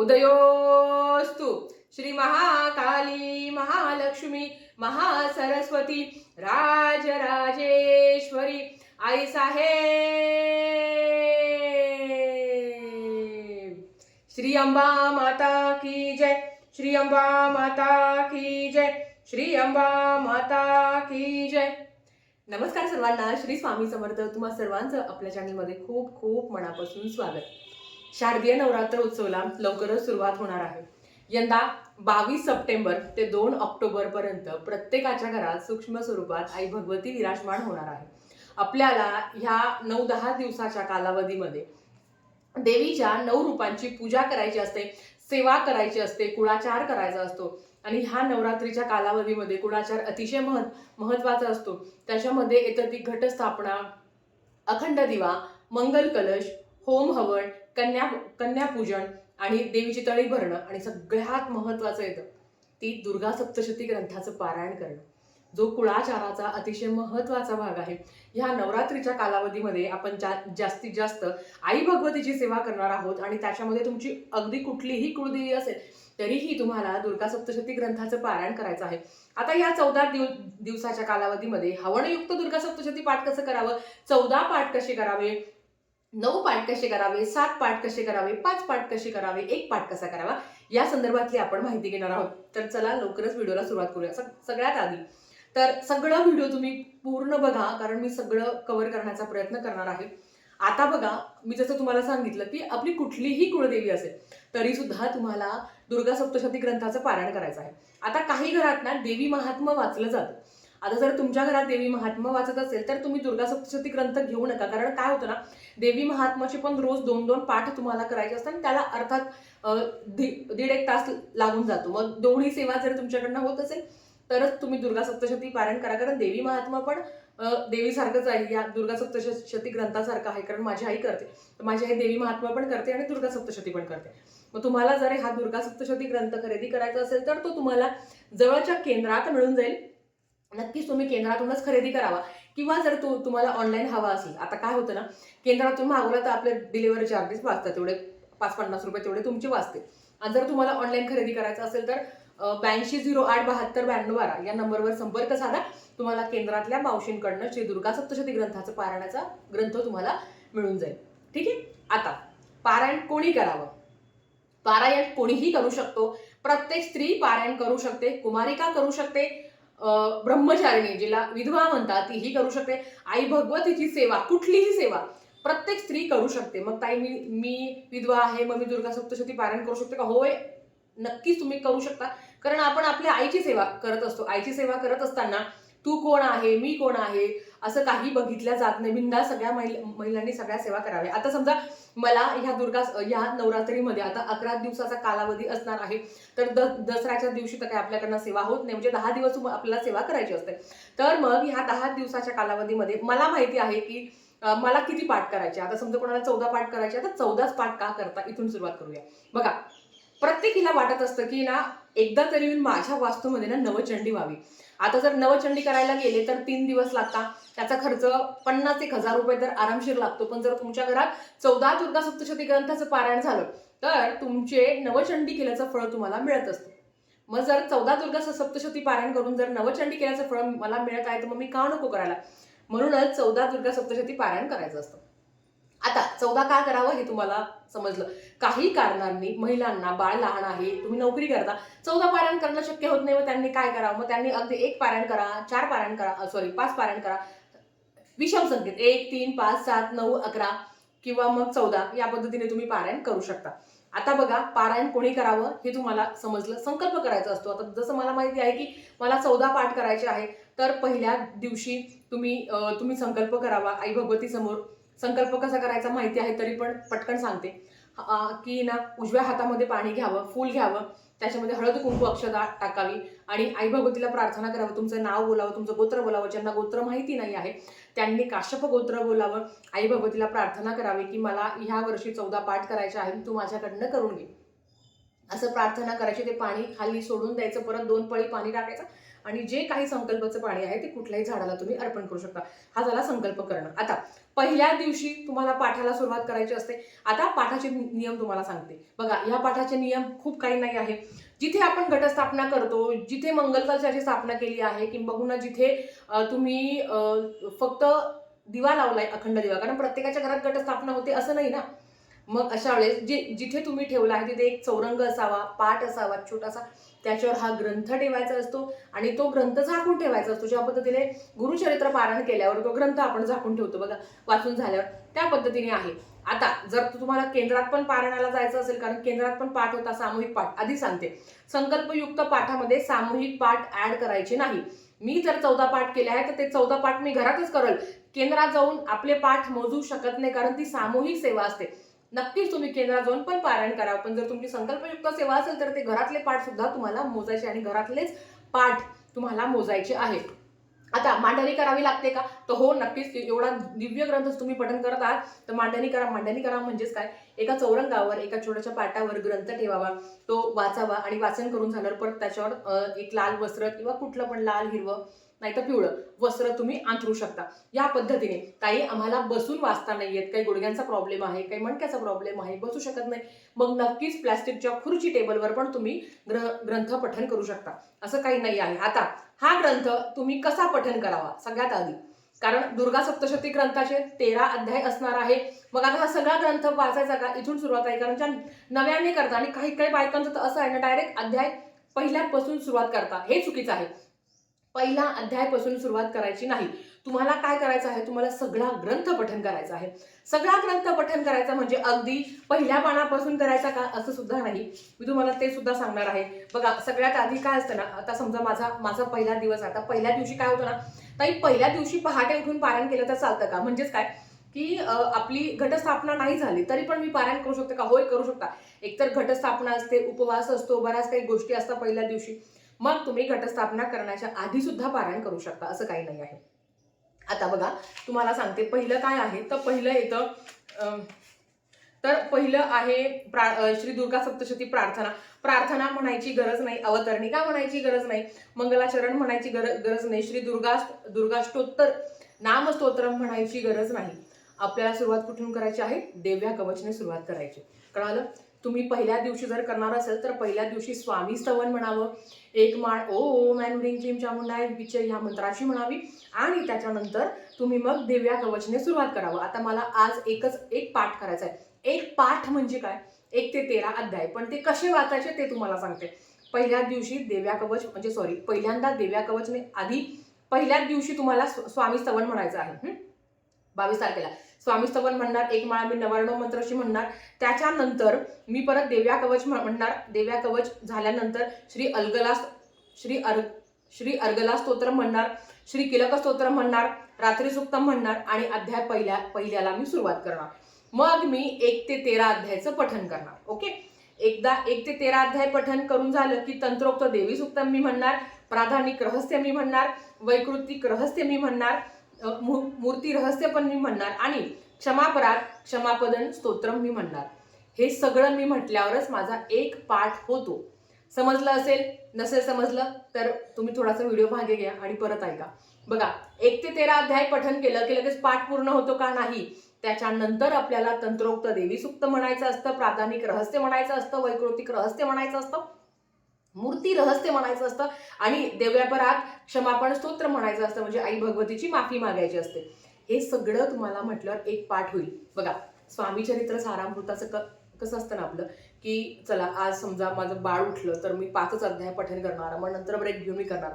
उदयोस्तु। श्री महाकाली महालक्ष्मी महासरस्वती राजराजेश्वरी। आई साहेब। श्री अंबा माता की जय। श्री अंबा माता की जय। श्री अंबा माता की जय। नमस्कार सर्वांना श्री स्वामी समर्थ तुम्हा सर्वांचं आपल्या चॅनलमध्ये खूप खूप मनापासून स्वागत. शारदीय नवरात्र उत्सवाला लवकरच सुरुवात होणार आहे. यंदा बावीस सप्टेंबर ते दोन ऑक्टोबरपर्यंत प्रत्येकाच्या घरात सूक्ष्म स्वरूपात आई भगवती विराजमान होणार आहे. आपल्याला ह्या नऊ दहा दिवसाच्या कालावधीमध्ये देवीच्या नऊ रूपांची पूजा करायची असते सेवा करायची असते कुळाचार करायचा असतो. आणि ह्या नवरात्रीच्या कालावधीमध्ये कुळाचार अतिशय मह महत्त्वाचा असतो. त्याच्यामध्ये येतं ती घटस्थापना अखंड दिवा मंगल कलश होम हवन कन्या कन्यापूजन आणि देवीची तळी भरणं आणि सगळ्यात महत्त्वाचं येतं ती दुर्गा सप्तशती ग्रंथाचं पारायण करणं. जो कुळाचाराचा अतिशय महत्त्वाचा भाग आहे ह्या नवरात्रीच्या कालावधीमध्ये आपण जा जास्तीत जास्त आई भगवतीची सेवा करणार आहोत आणि त्याच्यामध्ये तुमची अगदी कुठलीही कुळदेवी असेल तरीही तुम्हाला दुर्गा सप्तशती ग्रंथाचं पारायण करायचं आहे. आता या चौदा दिव दिवसाच्या कालावधीमध्ये हवणयुक्त दुर्गा सप्तशती पाठ कसं करावं? चौदा पाठ कसे करावे? नऊ पाठ कसे करावे सात पाठ कसे करावे पाच पाठ कसे करावे एक पाठ कसा करावा या संदर्भातली आपण माहिती घेणार आहोत. तर चला लवकरच व्हिडिओला सुरुवात करूया. सगळ्यात आधी तर सगळं व्हिडिओ तुम्ही पूर्ण बघा कारण मी सगळं कव्हर करण्याचा प्रयत्न करणार आहे. आता बघा मी जसं तुम्हाला सांगितलं की आपली कुठलीही कुळदेवी असेल तरी सुद्धा तुम्हाला दुर्गा सप्तशती ग्रंथाचं पारायण करायचं आहे. आता काही घरात ना देवी महात्मा वाचलं जातं. आता जर तुमच्या घरात देवी महात्मा वाचत असेल तर तुम्ही दुर्गा सप्तशती ग्रंथ घेऊ नका. कारण काय होतं ना देवी महात्माचे पण रोज दोन दोन पाठ तुम्हाला करायचे असतात आणि त्याला अर्थात दीड एक तास लागून जातो. मग दोन्ही सेवा जर तुमच्याकडनं होत असेल तरच तुम्ही दुर्गा सप्तशती पारायण करा. कारण देवी महात्मा पण देवीसारखंच आहे. या दुर्गा सप्तशती ग्रंथासारखं आहे. कारण माझी आई करते. तर माझी आई देवी महात्मा पण करते आणि दुर्गा सप्तशती पण करते. मग तुम्हाला जर हा दुर्गा सप्तशती ग्रंथ खरेदी करायचा असेल तर तो तुम्हाला जवळच्या केंद्रात मिळून जाईल. नक्कीच तुम्ही केंद्रातूनच खरेदी करावा. किंवा जर तू तुम्हाला ऑनलाईन हवा असेल आता काय होतं ना केंद्रातून मागवलं तर आपले डिलिव्हरी चार्जेस वाचतात तेवढे पाच पन्नास रुपये तेवढे तुमचे वाचते. आणि जर तुम्हाला ऑनलाईन खरेदी करायचं असेल तर ब्याऐंशी झिरो आठ बहात्तर ब्याण्णव बारा या नंबरवर संपर्क साधा. तुम्हाला केंद्रातल्या मावशींकडनं श्री दुर्गा सप्तशती ग्रंथाचं पारायणाचा ग्रंथ तुम्हाला मिळून जाईल. ठीक आहे? आता पारायण कोणी करावं? पारायण कोणीही करू शकतो. प्रत्येक स्त्री पारायण करू शकते कुमारिका करू शकते ब्रह्मचारिणी जिला विधवा म्हणतात तीही करू शकते. आई भगवतीची सेवा कुठलीही सेवा प्रत्येक स्त्री करू शकते. मग ताई मी मी विधवा आहे मग मी दुर्गा सप्तशती पारायण करू शकते का? होय नक्कीच तुम्ही करू शकता. कारण आपण आपल्या आईची सेवा करत असतो. आईची सेवा करत असताना तू कोण आहे? मी कोण आहे? असं काही बघितलं जात नाही. बिंदा सगळ्या महिला महिलांनी सगळ्या सेवा कराव्या. आता समजा मला ह्या दुर्गा ह्या नवरात्रीमध्ये आता अकरा दिवसाचा कालावधी असणार आहे. तर द दसऱ्याच्या दिवशी तर काही आपल्याकडनं सेवा होत नाही. म्हणजे दहा दिवस आपल्याला सेवा करायची असते. तर मग ह्या दहा दिवसाच्या कालावधीमध्ये मला माहिती आहे की मला किती पाठ करायचे? आता समजा कोणाला चौदा पाठ करायचे तर चौदाच पाठ का करता? इथून सुरुवात करूया. बघा प्रत्येकीला वाटत असतं की ना एकदा तरी येऊन माझ्या वास्तूमध्ये ना नवचंडी व्हावी. आता जर नवचंडी करायला गेले तर तीन दिवस लागतात. त्याचा खर्च पन्नास एक हजार रुपये तर आरामशीर लागतो. पण जर तुमच्या घरात चौदा दुर्गा सप्तशती ग्रंथाचं पारायण झालं तर तुमचे नवचंडी केल्याचं फळ तुम्हाला मिळत असतं. मग जर चौदा दुर्गा सप्तशती पारायण करून जर नवचंडी केल्याचं फळ मला मिळत आहे तर मग मी का नको करायला? म्हणूनच चौदा दुर्गा सप्तशती पारायण करायचं असतं. आता चौदा का करावं हे तुम्हाला समजलं. काही कारणांनी महिलांना बाळ लहान आहे तुम्ही नोकरी करता. चौदा पारायण करणं शक्य होत नाही मग त्यांनी काय करावं? मग त्यांनी अगदी एक पारायण करा चार पारायण करा सॉरी पाच पारायण करा. विषम संख्येत एक तीन पाच सात नऊ अकरा किंवा मग चौदा या पद्धतीने तुम्ही पारायण करू शकता. आता बघा पारायण कोणी करावं हे तुम्हाला समजलं संकल्प करायचा असतो. आता जसं मला माहिती आहे की मला चौदा पाठ करायचे आहे तर पहिल्या दिवशी तुम्ही तुम्ही संकल्प करावा आई भगवती समोर संकल्प कसा करायचा माहिती आहे तरी पण पटकन सांगते. की ना उजव्या हातामध्ये पाणी घ्यावं फूल घ्यावं त्याच्यामध्ये हळद कुंकू अक्षदा टाकावी आणि आई भगवतीला प्रार्थना करावं तुमचं नाव बोलावं तुमचं गोत्र बोलावं ज्यांना गोत्र माहिती नाही आहे त्यांनी काश्यप गोत्र बोलावं आई भगवतीला प्रार्थना करावी की मला ह्या वर्षी चौदा पाठ करायचे आहे तू माझ्याकडनं करून घे. असं प्रार्थना करायची ते पाणी खाली सोडून द्यायचं परत दोन पळी पाणी टाकायचं आणि जे काही संकल्पाचं पाणी आहे ते कुठल्याही झाडाला तुम्ही अर्पण करू शकता. हा झाला संकल्प करणं. आता पहिल्या दिवशी तुम्हाला पाठाला सुरुवात करायची असते. आता पाठाचे नियम तुम्हाला सांगते. बघा ह्या पाठाचे नियम खूप काही नाही आहे. जिथे आपण घटस्थापना करतो जिथे मंगलकलशाची स्थापना केली आहे किंबहुना जिथे तुम्ही फक्त दिवा लावलाय अखंड दिवा कारण प्रत्येकाच्या घरात घटस्थापना होते असं नाही ना? मग अशा वेळेस जे जिथे तुम्ही ठेवला आहे तिथे एक चौरंग असावा पाठ असावा छोटासा त्याच्यावर हा ग्रंथ ठेवायचा असतो आणि तो ग्रंथ झाकून ठेवायचा असतो. ज्या पद्धतीने गुरुचरित्र पारायण केल्यावर तो ग्रंथ आपण झाकून ठेवतो बघा वाचून झाल्यावर. त्या पद्धतीने आहे. आता जर तुम्हाला केंद्रात पण पारायणाला जायचं असेल कारण केंद्रात पण पाठ होता सामूहिक पाठ. आधी सांगते. संकल्पयुक्त पाठामध्ये सामूहिक पाठ ऍड करायचे नाही. मी जर चौदा पाठ केले आहे तर ते चौदा पाठ मी घरातच करल. केंद्रात जाऊन आपले पाठ मोजू शकत नाही कारण ती सामूहिक सेवा असते. नक्कीच तुम्ही केंद्रात जाऊन पण पारायण करा पण जर तुमची संकल्पयुक्त सेवा असेल तर ते घरातले पाठ सुद्धा तुम्हाला मोजायचे आणि घरातलेच पाठ तुम्हाला मोजायचे आहेत. आता मांडणी करावी लागते का? तर हो नक्कीच. एवढा दिव्य ग्रंथ तुम्ही पठन करत आहात तर मांडणी करा. मांडणी करा म्हणजेच काय? एका चौरंगावर एका छोट्याशा पाटावर ग्रंथ ठेवावा. तो वाचावा आणि वाचन करून झाल्यावर परत त्याच्यावर एक लाल वस्त्र किंवा कुठलं पण लाल हिरवं नाही तर पिवळं. वस्त्र तुम्ही अंथरू शकता. या पद्धतीने काही आम्हाला बसून वाचता नाही येत. काही गुडघ्यांचा प्रॉब्लेम आहे काही मणक्याचा प्रॉब्लेम आहे बसू शकत नाही. मग नक्कीच प्लॅस्टिकच्या खुर्ची टेबलवर पण तुम्ही ग्र ग्रंथ पठन करू शकता. असं काही नाही आहे. आता हा ग्रंथ तुम्ही कसा पठन करावा? सगळ्यात आधी. कारण दुर्गा सप्तशती ग्रंथाचे तेरा अध्याय असणार आहे. मग आता हा सगळा ग्रंथ वाचायचा का? इथून सुरुवात आहे. कारण ज्या नव्याने करता आणि काही काही बायकांचं तर असं आहे ना डायरेक्ट अध्याय पहिल्यापासून सुरुवात करता. हे चुकीचं आहे. पहिला अध्यायपासून सुरुवात करायची नाही. तुम्हाला काय करायचं आहे? तुम्हाला सगळा ग्रंथ पठन करायचा आहे. सगळा ग्रंथ पठन करायचा म्हणजे अगदी पहिल्या पानापासून करायचा का? असं सुद्धा नाही. मी तुम्हाला ते सुद्धा सांगणार आहे. बघा सगळ्यात आधी काय असतं ना आता समजा माझा माझा पहिला दिवस आता पहिल्या दिवशी काय होतं ना ताई पहिल्या दिवशी पहाटे उठून पारायण केलं तर चालतं का? म्हणजेच काय? की आपली घटस्थापना नाही झाली तरी पण मी पारायण करू शकते का? होय करू शकता. एकतर घटस्थापना असते उपवास असतो बऱ्याच काही गोष्टी असतात पहिल्या दिवशी. मग तुम्ही घटस्थापना करण्याच्या आधी सुद्धा पारायण करू शकता असं काही नाही आहे. आता बघा तुम्हाला सांगते पहिलं काय आहे? तर पहिलं येतं अं, तर पहिलं आहे प्रा श्री दुर्गा सप्तशती प्रार्थना. प्रार्थना म्हणायची गरज नाही अवतरणिका म्हणायची गरज नाही मंगलाचरण म्हणायची गरज गरज नाही श्री दुर्गा दुर्गाष्टोत्तर नामस्तोत्र म्हणायची गरज नाही. आपल्याला सुरुवात कुठून करायची आहे? देव्या कवचने सुरुवात करायची. कळालं? तुम्ही पहिल्या दिवशी जर करणार असेल तर पहिल्या दिवशी स्वामी स्तवन म्हणावं. एक माळ ओ मॅन मॅनुरिंग क्लीम चामुंडाय विचय ह्या मंत्राची म्हणावी. आणि त्याच्यानंतर तुम्ही मग देव्या कवचने सुरुवात करावं. आता मला आज एकच एक पाठ करायचा आहे. एक पाठ म्हणजे काय? एक ते तेरा अध्याय. पण ते कसे वाचायचे ते तुम्हाला सांगते. पहिल्या दिवशी देव्या कवच म्हणजे सॉरी पहिल्यांदा देव्या कवचने आधी पहिल्याच दिवशी तुम्हाला स्वामी स्तवन म्हणायचं आहे. बावीस तारखेला. स्वामी स्तवन म्हणणार एक माळा मी नवर्ण मंत्रशी म्हणणार. त्याच्यानंतर मी परत देव्या कवच म्हणणार. देव्या कवच झाल्यानंतर श्री अलगलास श्री अर श्री अर्गला स्तोत्र म्हणणार. श्री किलक स्तोत्र म्हणणार. रात्री सुक्तम म्हणणार. आणि अध्याय पहिल्या पहिल्याला मी सुरुवात करणार. मग मी एक ते तेरा अध्यायचं पठन करणार. ओके? एकदा एक ते तेरा अध्याय पठन करून झालं की तंत्रोक्त देवी सुक्तम मी म्हणणार. प्राधानिक रहस्य मी म्हणणार. वैकृतिक रहस्य मी म्हणणार. मूर्ती रहस्य पण मी म्हणणार आणि क्षमापराध क्षमापदन स्तोत्रम मी म्हणणार. हे सगळं मी म्हटल्यावरच माझा एक पाठ होतो. समजलं असेल? नसेल समजलं तर तुम्ही थोडासा व्हिडिओ मागे घ्या आणि परत ऐका. बघा एक ते तेरा अध्याय पठन केलं की लगेच पाठ पूर्ण होतो का नाही? त्याच्यानंतर आपल्याला तंत्रोक्त देवी सुक्त म्हणायचं असतं प्राधानिक रहस्य म्हणायचं असतं वैकृतिक रहस्य म्हणायचं असतं. मूर्ती रहस्य म्हणायचं असतं. आणि देव्यापरात क्षमापण स्तोत्र म्हणायचं असतं. म्हणजे आई भगवतीची माफी मागायची असते. हे सगळं तुम्हाला म्हटल्यावर एक पाठ होईल. बघा स्वामी चरित्र सारामृताचं क कसं असतं ना आपलं? की चला आज समजा माझं बाळ उठलं तर मी पाचच अध्याय पठण करणार. मग नंतर ब्रेक घेऊन मी करणार.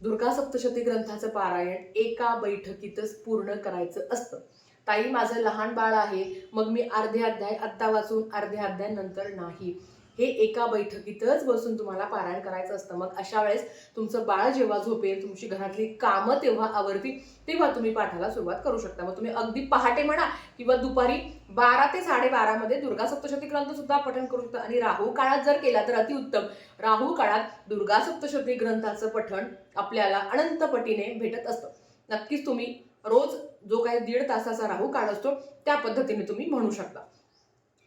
दुर्गा सप्तशती ग्रंथाचं पारायण एका बैठकीतच पूर्ण करायचं असतं. ताई माझं लहान बाळ आहे. मग मी अर्धे अध्याय आत्ता वाचून अर्धे अध्याय नंतर नाही. हे एका बैठकीतच बसून तुम्हाला पारायण करायचं असतं. मग अशा वेळेस तुमचं बाळ जेव्हा झोपेल तुमची घरातली कामं तेव्हा आवरतील तेव्हा तुम्ही पाठाला सुरुवात करू शकता. मग तुम्ही अगदी पहाटे म्हणा किंवा दुपारी बारा ते साडेबारामध्ये दुर्गा सप्तशती ग्रंथ सुद्धा पठण करू शकता. आणि राहू काळात जर केला तर अतिउत्तम राहू काळात दुर्गा सप्तशती ग्रंथाचं पठण आपल्याला अनंत पटीने भेटत असतं. नक्कीच तुम्ही रोज जो काही दीड तासाचा राहू काळ असतो त्या पद्धतीने तुम्ही म्हणू शकता.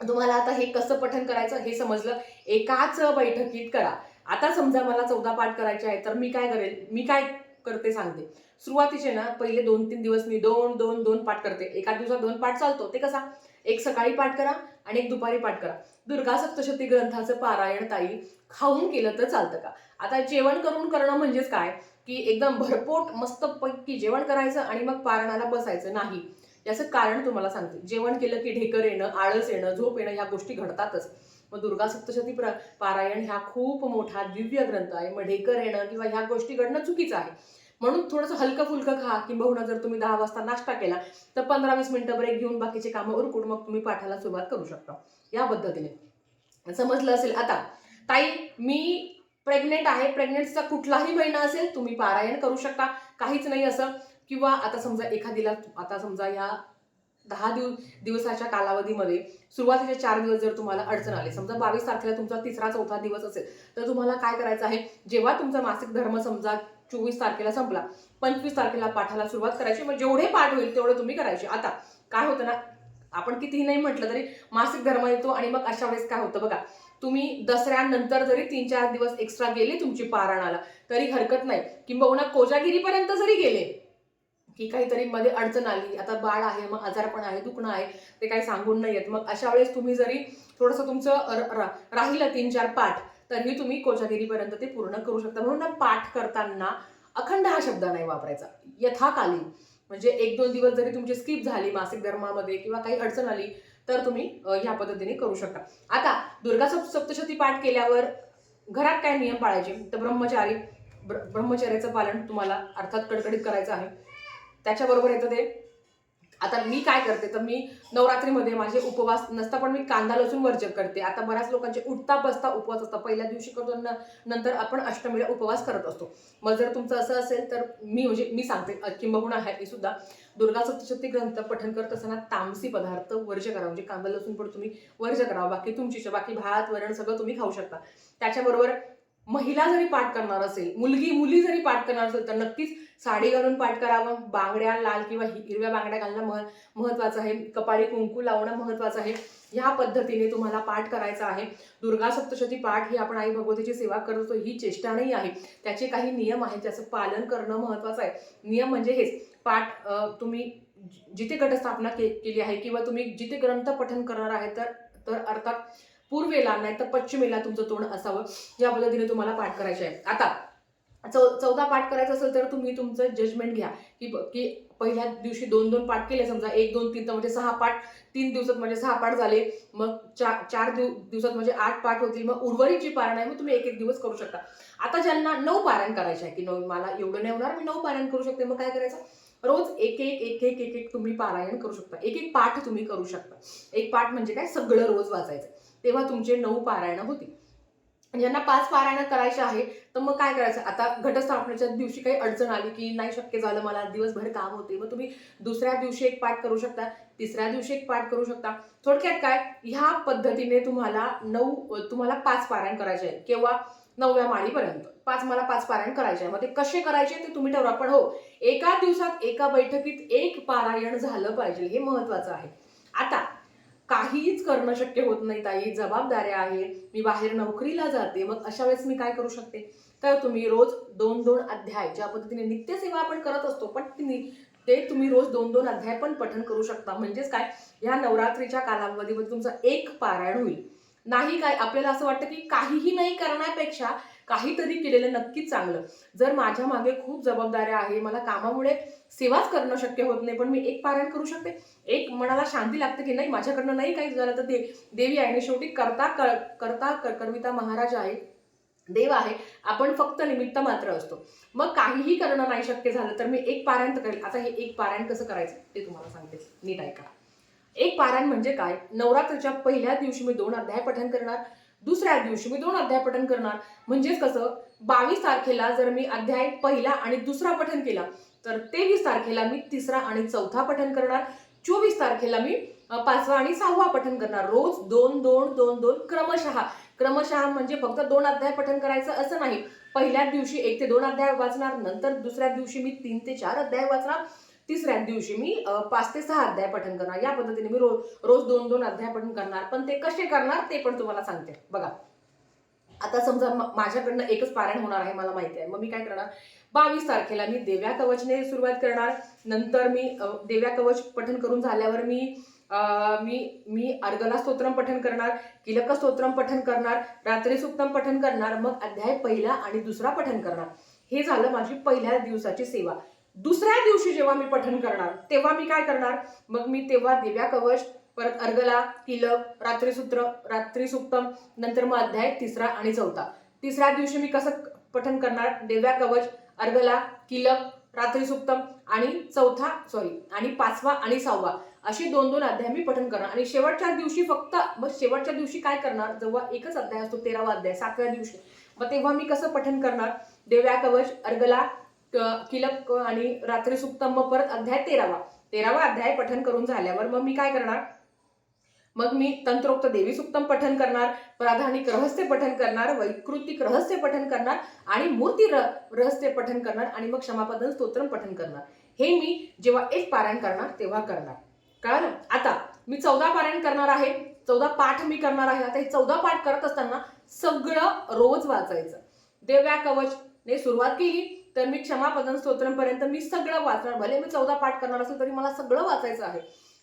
तुम्हाला आता हे कसं पठन करायचं हे समजलं. एकाच बैठकीत करा. आता समजा मला चौदा पाठ करायचे आहे तर मी काय करेल? मी काय करते सांगते. सुरुवातीचे ना पहिले दोन तीन दिवस मी दोन दोन दोन पाठ करते. एका दिवसात दोन पाठ चालतो. ते कसा? एक सकाळी पाठ करा आणि एक दुपारी पाठ करा. दुर्गा सप्तशती ग्रंथाचं पारायण ताई खाऊन केलं तर चालतं का? आता जेवण करून करणं म्हणजेच काय? की एकदम भरपोट मस्तपैकी जेवण करायचं आणि मग पारणाला बसायचं नाही. याचं कारण तुम्हाला सांगते. जेवण केलं की ढेकर येणं आळस येणं झोप येणं ह्या गोष्टी घडतातच. मग दुर्गा सप्तशती प्र पारायण ह्या खूप मोठा दिव्य ग्रंथ आहे. मग ढेकर येणं किंवा ह्या गोष्टी घडणं चुकीचं आहे. म्हणून थोडंसं हलकं फुलकं खा. किंबहुना जर तुम्ही दहा वाजता नाश्ता केला तर पंधरा वीस मिनटं ब्रेक घेऊन बाकीचे कामं उरकून मग तुम्ही पाठाला सुरुवात करू शकता. या पद्धतीने. समजलं असेल? आता ताई मी प्रेग्नेंट आहे. प्रेग्नेंटचा कुठलाही महिना असेल तुम्ही पारायण करू शकता. काहीच नाही असं. किंवा आता समजा एखादीला आता समजा ह्या दहा दिव दिवसाच्या कालावधीमध्ये सुरुवातीचे चार दिवस जर तुम्हाला अडचण आली समजा बावीस तारखेला तुमचा तिसरा चौथा दिवस असेल तर तुम्हाला काय करायचं आहे? जेव्हा तुमचा मासिक धर्म समजा चोवीस तारखेला संपला पंचवीस तारखेला पाठाला सुरुवात करायची मग जेवढे पाठ होईल तेवढे तुम्ही करायचे. आता काय होतं ना आपण कितीही नाही म्हटलं तरी मासिक धर्म येतो आणि मग अशा वेळेस काय होतं बघा तुम्ही दसऱ्यानंतर जरी तीन चार दिवस एक्स्ट्रा गेले तुमची पारायणाला तरी हरकत नाही. किंबहुना कोजागिरीपर्यंत जरी गेले की काहीतरी मध्ये अडचण आली आता बाळ आहे मग आजारपण आहे दुखणं आहे ते काही सांगून नाही येत मग अशा वेळेस तुम्ही जरी थोडंसं तुमचं राहिलं तीन चार पाठ तरीही तुम्ही कोजागिरीपर्यंत ते पूर्ण करू शकता. म्हणून ना पाठ करताना अखंड हा शब्द नाही वापरायचा. यथाकालीन. म्हणजे एक दोन दिवस जरी तुमची स्किप झाली मासिक धर्मामध्ये किंवा काही अडचण आली तर तुम्ही ह्या पद्धतीने करू शकता. आता दुर्गा सप्तशती पाठ केल्यावर घरात काय नियम पाळायचे? तर ब्रह्मचारी ब्र- ब्रह्मचर्याचं पालन तुम्हाला अर्थात कडकडीत करायचं आहे. त्याच्याबरोबर येतं ते. आता मी काय करते? तर मी नवरात्रीमध्ये माझे उपवास नसता पण मी कांदा लसूण वर्जन करते. आता बऱ्याच लोकांचे उठता बसता उपवास असतात. पहिल्या दिवशी करतो न- नंतर आपण अष्टमीला उपवास करत असतो. मग जर तुमचं असं असेल तर मी म्हणजे मी सांगते. किंबहुना आहे सुद्धा दुर्गा सप्तशती ग्रंथ पठण करत असताना तामसी पदार्थ वर्ज करा. म्हणजे कांदा लसूण पण तुम्ही वर्ज करा. बाकी तुमची बाकी भात वरण सगळं तुम्ही खाऊ शकता. त्याच्याबरोबर महिला जरी पाठ करणार असेल मुलगी मुली जरी पाठ करणार असेल तर नक्कीच साडी घालून पाठ करावं. बांगड्या लाल किंवा हिरव्या बांगड्या घालणं मह महत्वाचं आहे. कपाळी कुंकू लावणं महत्वाचं आहे. ह्या पद्धतीने तुम्हाला पाठ करायचा आहे. दुर्गा सप्तशती पाठ ही आपण आई भगवतीची सेवा करतो ही चेष्टा नाही आहे. त्याचे काही नियम आहेत त्याचं पालन करणं महत्वाचं आहे. नियम म्हणजे हेच. पाठ तुम्ही जिथे घटस्थापना के केली आहे किंवा तुम्ही जिथे ग्रंथ पठन करणार आहे तर तर अर्थात पूर्वेला नाही तर पश्चिमेला तुमचं तोंड असावं ज्या पद्धतीने तुम्हाला पाठ करायचे आहे. आता चौ चौदा पाठ करायचं असेल तर तुम्ही तुमचं जजमेंट घ्या. की की पहिल्या दिवशी दोन दोन पाठ केले समजा एक दोन तीन तर म्हणजे सहा पाठ तीन दिवसात म्हणजे सहा पाठ झाले मग चार चार दिव दिवसात म्हणजे आठ पाठ होतील मग उर्वरित जी पारण आहे मग तुम्ही एक एक दिवस करू शकता. आता ज्यांना नऊ पारायण करायचे आहे की नऊ मला एवढं नाही होणार मी नऊ पारायण करू शकते मग काय करायचं? रोज एक एक एक एक एक एक तुम्ही पारायण करू शकता. एक एक पाठ तुम्ही करू शकता. एक पाठ म्हणजे काय? सगळं रोज वाचायचं. तेव्हा तुमचे नऊ पारायण होती. ज्यांना पाच पारायण करायचे आहे तर मग काय करायचं? आता घटस्थापनेच्या दिवशी काही अडचण आली की नाही शक्य झालं मला दिवसभर काम होते. मग तुम्ही दुसऱ्या दिवशी एक पाठ करू शकता तिसऱ्या दिवशी एक पाठ करू शकता. थोडक्यात काय? ह्या पद्धतीने तुम्हाला नऊ तुम्हाला पाच पारायण करायचे आहे किंवा नवव्या माळीपर्यंत. पाच मला पाच पारायण करायचे आहे मग ते कसे करायचे ते तुम्ही ठरवा. पण हो एका दिवसात एका बैठकीत एक पारायण झालं पाहिजे हे महत्वाचं आहे. आता काहीच करणं शक्य होत नाही ताई. जबाबदाऱ्या आहे मी बाहेर नोकरीला जाते. मग अशा वेळेस मी काय करू शकते? तर तुम्ही रोज दोन दोन अध्याय ज्या पद्धतीने नित्यसेवा आपण करत असतो पण ती ते तुम्ही रोज दोन दोन अध्याय पण पठण करू शकता. म्हणजेच काय? ह्या नवरात्रीच्या कालावधीमध्ये तुमचं एक पारायण होईल. नाही काय? आपल्याला असं वाटतं की काहीही नाही करण्यापेक्षा काहीतरी केलेलं नक्कीच चांगलं. जर माझ्या मागे खूप जबाबदाऱ्या आहे मला कामामुळे सेवाच करणं शक्य होत नाही पण मी एक पारायण करू शकते? एक मनाला शांती लागते की नाही? माझ्याकडनं नाही काही झालं तर दे देवी आहे आणि शेवटी करता कर- करता कर- करविता महाराज आहे देव आहे. आपण फक्त निमित्त मात्र असतो. मग काहीही करणं नाही शक्य झालं तर मी एक पारायण तर करेल. आता हे एक पारायण कसं करायचं? ते तुम्हाला सांगते. नीट ऐका. एक पारायण म्हणजे काय? नवरात्रीच्या पहिल्या दिवशी मी दोन अध्याय पठण करणार. दुसऱ्या दिवशी मी दोन अध्याय पठण करणार. म्हणजेच कसं बावीस तारखेला जर मी अध्याय पहिला आणि दुसरा पठण केला तर तेवीस तारखेला मी तिसरा आणि चौथा पठण करणार. चोवीस तारखेला मी पाचवा आणि सहावा पठण करणार. रोज दोन दोन दोन दोन क्रमशः. क्रमशः म्हणजे फक्त दोन अध्याय पठण करायचं असं नाही. पहिल्या दिवशी एक ते दोन अध्याय वाचणार नंतर दुसऱ्या दिवशी मी तीन ते चार अध्याय वाचणार. तिसऱ्या दिवशी मी पाच ते सहा अध्याय पठण करणार. या पद्धतीने मी रोज रोज दोन दोन अध्याय पठण करणार. पण ते कसे करणार ते पण तुम्हाला सांगते. बघा. आता समजा माझ्याकडनं एकच पारायण होणार आहे मला माहिती आहे. मग मी काय करणार? बावीस तारखेला मी देव्या कवचने सुरुवात करणार. नंतर मी देव्या कवच पठन करून झाल्यावर मी अ, मी मी अर्गला स्तोत्रम पठन करणार किलक स्तोत्रम पठन करणार रात्री सुक्तम पठन करणार मग अध्याय पहिला आणि दुसरा पठन करणार. हे झालं माझी पहिल्या दिवसाची सेवा. दुसऱ्या दिवशी जेव्हा मी पठन करणार तेव्हा मी काय करणार? मग मी तेव्हा दिव्या कवच परत अर्गला तिलक रात्रीसूत्र रात्री सुक्तम नंतर मग अध्याय तिसरा आणि चौथा. तिसऱ्या दिवशी मी कसं पठन करणार? देव्या कवच अर्गला किलक रात्री सुक्तम आणि चौथा सॉरी आणि पाचवा आणि सहावा. अशी दोन दोन अध्याय मी पठन करणार. आणि शेवटच्या दिवशी फक्त मग शेवटच्या दिवशी काय करणार? जेव्हा एकच अध्याय असतो तेरावा अध्याय सातव्या दिवशी. मग तेव्हा मी कसं पठन करणार? देव्या कवच अर्गला किलक आणि रात्री सुक्तम परत अध्याय तेरावा. तेरावा अध्याय पठन करून झाल्यावर मग मी काय करणार? मग मी तंत्रोक्त देवी सुक्तम पठन करणार प्राधानिक रहस्य पठन करणार वैकृतिक रहस्य पठन करणार आणि मूर्ती र- रहस्य पठन करणार आणि मग क्षमापदन स्तोत्रम पठन करणार. हे मी जेव्हा एक पारायण करणार तेव्हा करणार. कळलं आता मी चौदा पारायण करणार आहे चौदा पाठ मी करणार आहे. आता हे चौदा पाठ करत असताना सगळं रोज वाचायचं. देव्या कवचने सुरुवात केली तर मी क्षमापदन स्तोत्रमपर्यंत मी सगळं वाचणार. भले मी चौदा पाठ करणार असेल तरी मला सगळं वाचायचं आहे.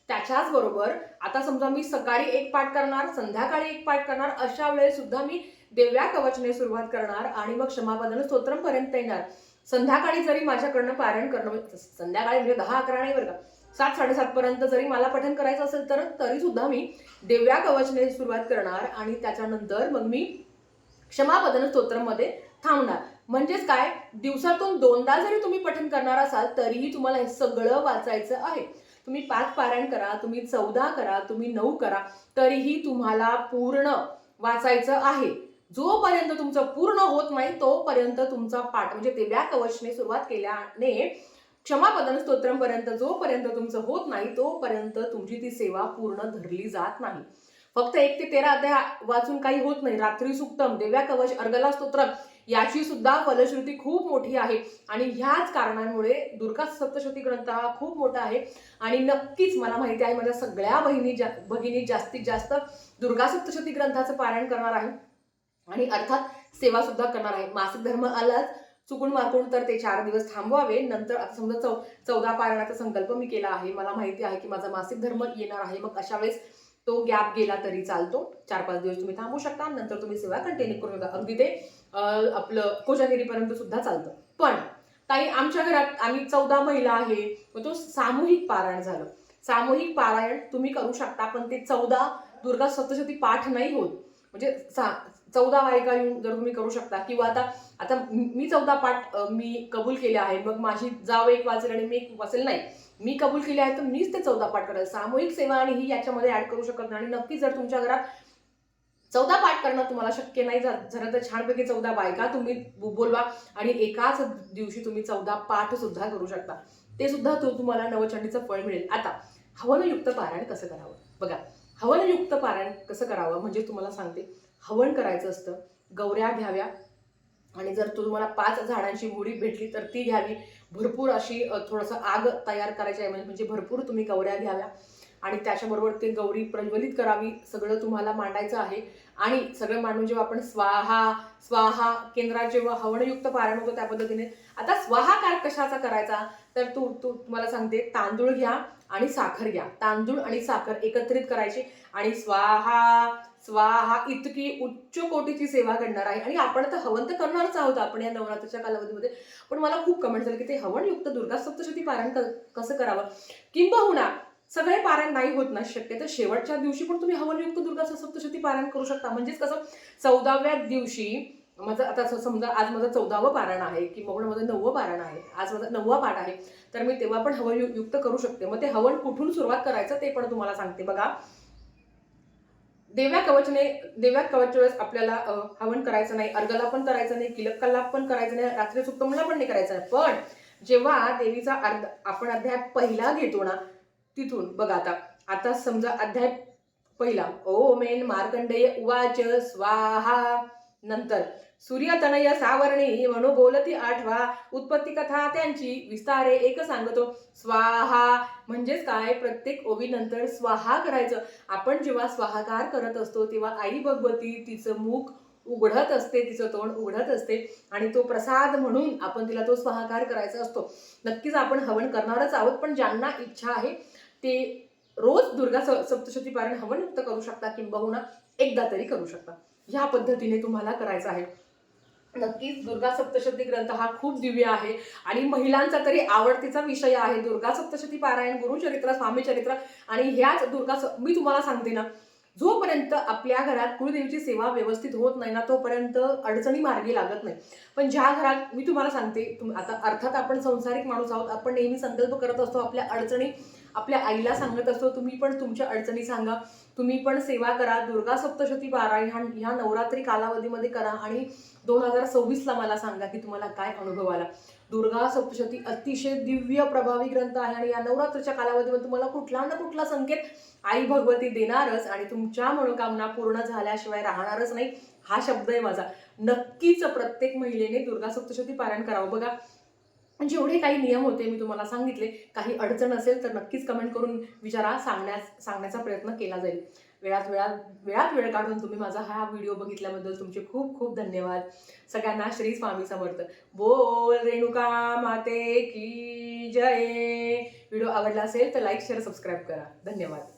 त्याच्याच बरोबर आता समजा मी सकाळी एक पाठ करणार संध्याकाळी एक पाठ करणार अशा वेळेस सुद्धा मी देव्या कवचने सुरुवात करणार आणि मग क्षमापदन स्तोत्रमपर्यंत येणार. संध्याकाळी जरी माझ्याकडनं पारायण करणं म्हणजे, संध्याकाळी म्हणजे दहा अकरा नाही बरं का सात साडेसातपर्यंत जरी मला पठन करायचं असेल तर तरी सुद्धा मी देव्या कवचने सुरुवात करणार आणि त्याच्यानंतर मग मी क्षमापदन स्तोत्रमध्ये थांबणार. म्हणजेच काय? दिवसातून दोनदा जरी तुम्ही पठन करणार असाल तरीही तुम्हाला हे सगळं वाचायचं आहे. तुम्ही पाच पारायण करा तुम्ही चौदा करा तुम्ही नऊ करा तरीही तुम्हाला पूर्ण वाचायचं आहे. जोपर्यंत तुमचं पूर्ण होत नाही तोपर्यंत तुमचा पाठ म्हणजे देव्या कवचने सुरुवात केल्याने क्षमापदन स्तोत्रमपर्यंत जोपर्यंत तुमचं होत नाही तोपर्यंत तुमची ती सेवा पूर्ण धरली जात नाही. फक्त एक ते तेरा अध्याय वाचून काही होत नाही. रात्री सुक्तम देव्या कवच अर्गला स्तोत्रम याची सुद्धा फलश्रुती खूप मोठी आहे. आणि ह्याच कारणांमुळे दुर्गा सप्तशती ग्रंथ हा खूप मोठा आहे. आणि नक्कीच मला माहिती आहे माझ्या सगळ्या बहिणी जा भगिनी जास्तीत जास्त दुर्गा सप्तशती ग्रंथाचं पारायण करणार आहे. आणि अर्थात सेवा सुद्धा करणार आहे. मासिक धर्म आलाच चुकून माकून तर ते चार दिवस थांबवावे. नंतर समजा चौ चौदा पारायणाचा संकल्प मी केला आहे. मला माहिती आहे की माझा मासिक धर्म येणार आहे. मग अशा वेळेस तो गॅप गेला तरी चालतो. चार पाच दिवस तुम्ही थांबू शकता. नंतर तुम्ही सेवा कंटिन्यू करू शकता. अगदी ते आपलं कोजागिरीपर्यंत सुद्धा चालतं. पण ताई आमच्या घरात आम्ही चौदा महिला आहे मग तो सामूहिक पारायण झालं. सामूहिक पारायण तुम्ही करू शकता पण ते चौदा दुर्गा सप्तशती पाठ नाही होत. म्हणजे सा चौदा बायका येऊन जर तुम्ही करू शकता किंवा आता आता मी चौदा पाठ मी कबूल केले आहे मग माझी जाव एक वाचेल आणि मी एक वाचेल नाही. मी कबूल केले आहे तर मीच ते चौदा पाठ करेल सामूहिक सेवा आणि ही याच्यामध्ये ऍड करू शकत नाही. आणि नक्की जर तुमच्या घरात चौदा पाठ करणं तुम्हाला शक्य नाही. झा- झालं तर छानपैकी चौदा बायका तुम्ही बोलवा आणि एकाच दिवशी तुम्ही चौदा पाठ सुद्धा करू शकता. ते सुद्धा तो तुम्हाला नवचंडीचं फळ मिळेल. आता हवनयुक्त पारायण कसं करावं? बघा हवनयुक्त पारायण कसं करावं? म्हणजे तुम्हाला सांगते. हवन करायचं असतं गौऱ्या घ्याव्या आणि जर तो तुम्हाला पाच झाडांची गोडी भेटली तर ती घ्यावी. भरपूर अशी थोडंसं आग तयार करायची आहे. म्हणजे भरपूर तुम्ही गौऱ्या घ्याव्या. आणि त्याच्याबरोबर ते गौरी प्रज्वलित करावी सगळं तुम्हाला मांडायचं आहे. आणि सगळं मांडून जेव्हा आपण स्वाहा स्वाहा केंद्रात जेव्हा हवनयुक्त पारायण होतं त्या पद्धतीने आता स्वाहाकार कशाचा करायचा? तर तू तू तुम्हाला सांगते तांदूळ घ्या आणि साखर घ्या. तांदूळ आणि साखर एकत्रित करायची आणि स्वाहा स्वाहा इतकी उच्च कोटीची सेवा करणार आहे. आणि आपण तर हवन तर करणारच आहोत आपण या नवरात्राच्या कालावधीमध्ये. पण मला खूप कमेंट झालं की ते हवनयुक्त दुर्गा सप्तशती पारायण कसं करावं? किंबहुना सगळे पारायण नाही होत ना शक्य. तर शेवटच्या दिवशी पण तुम्ही हवनयुक्त दुर्गा सप्तशती पारायण करू शकता. म्हणजेच कसं चौदाव्या दिवशी माझं आता असं समजा आज माझं चौदावं पारायण आहे की किंवा माझं नववं पारायण आहे आज माझा नववा पाठ आहे तर मी तेव्हा पण हवन युक्त करू शकते. मग ते हवन कुठून सुरुवात करायचं ते पण तुम्हाला सांगते. बघा देव्या कवचने देव्या कवचच्या वेळेस आपल्याला हवन करायचं नाही अर्गला पण करायचं नाही किलक कल्लाप पण करायचं नाही रात्री सुक्तमला पण नाही करायचं आहे पण जेव्हा देवीचा अर्ध आपण अध्याय पहिला घेतो ना तिथून. बघा आता आता समजा अध्याय पहिला ओमेन मार्कंडेय उवाच स्वाहा. नंतर सूर्यतनय सावर्णी म्हणू बोलती आठवा उत्पत्ती कथा त्यांची विस्तारे एक सांगतो. स्वाहा म्हणजेच काय? प्रत्येक ओवीनंतर स्वाहा करायचं. आपण जेव्हा स्वाहाकार करत असतो तेव्हा आई भगवती तिचं मुख उघडत असते तिचं तोंड उघडत असते. आणि तो प्रसाद म्हणून आपण तिला तो स्वाहाकार करायचा असतो. नक्कीच आपण हवन करणारच आहोत पण ज्यांना इच्छा आहे ते रोज दुर्गा स- सप्तशती पारायण हवन मुक्त करू शकता किंबहुना एकदा तरी करू शकता. ह्या पद्धतीने तुम्हाला करायचं आहे. नक्कीच दुर्गा सप्तशती ग्रंथ हा खूप दिव्य आहे आणि महिलांचा तरी आवडतीचा विषय आहे. दुर्गा सप्तशती पारायण गुरुचरित्र स्वामीचरित्र आणि ह्याच दुर्गा स- मी तुम्हाला सांगते ना जोपर्यंत आपल्या घरात कुळदेवीची सेवा व्यवस्थित होत नाही ना तोपर्यंत अडचणी मार्गी लागत नाही. पण ज्या घरात मी तुम्हाला सांगते तुम- आता अर्थात आपण संसारिक माणूस आहोत आपण नेहमी संकल्प करत असतो आपल्या अडचणी आपल्या आईला सांगत असतो तुम्ही पण तुमच्या अडचणी सांगा. तुम्ही पण सेवा करा. दुर्गा सप्तशती पारायण ह्या ह्या नवरात्री कालावधीमध्ये करा आणि दोन हजार सव्वीसला मला सांगा की तुम्हाला काय अनुभव आला दुर्गा सप्तशती अतिशय दिव्य प्रभावी ग्रंथ आहे आणि या नवरात्रीच्या कालावधीमध्ये तुम्हाला कुठला ना कुठला संकेत आई भगवती देणारच आणि तुमच्या मनोकामना पूर्ण झाल्याशिवाय राहणारच नाही हा शब्द आहे माझा. नक्कीच प्रत्येक महिलेने दुर्गा सप्तशती पारायण करावं. बघा जेवढे काही नियम होते मी तुम्हाला सांगितले काही अडचण असेल तर नक्कीच कमेंट करून विचारा सांगण्यास सांगण्याचा प्रयत्न केला जाईल. वेळात वेळात वेळात वेळ काढून तुम्ही माझा हा व्हिडिओ बघितल्याबद्दल तुमचे खूप खूप धन्यवाद. सगळ्यांना श्री स्वामी समर्थ. बोल रेणुका माते की जय. व्हिडिओ आवडला असेल तर लाईक शेअर सबस्क्राईब करा. धन्यवाद.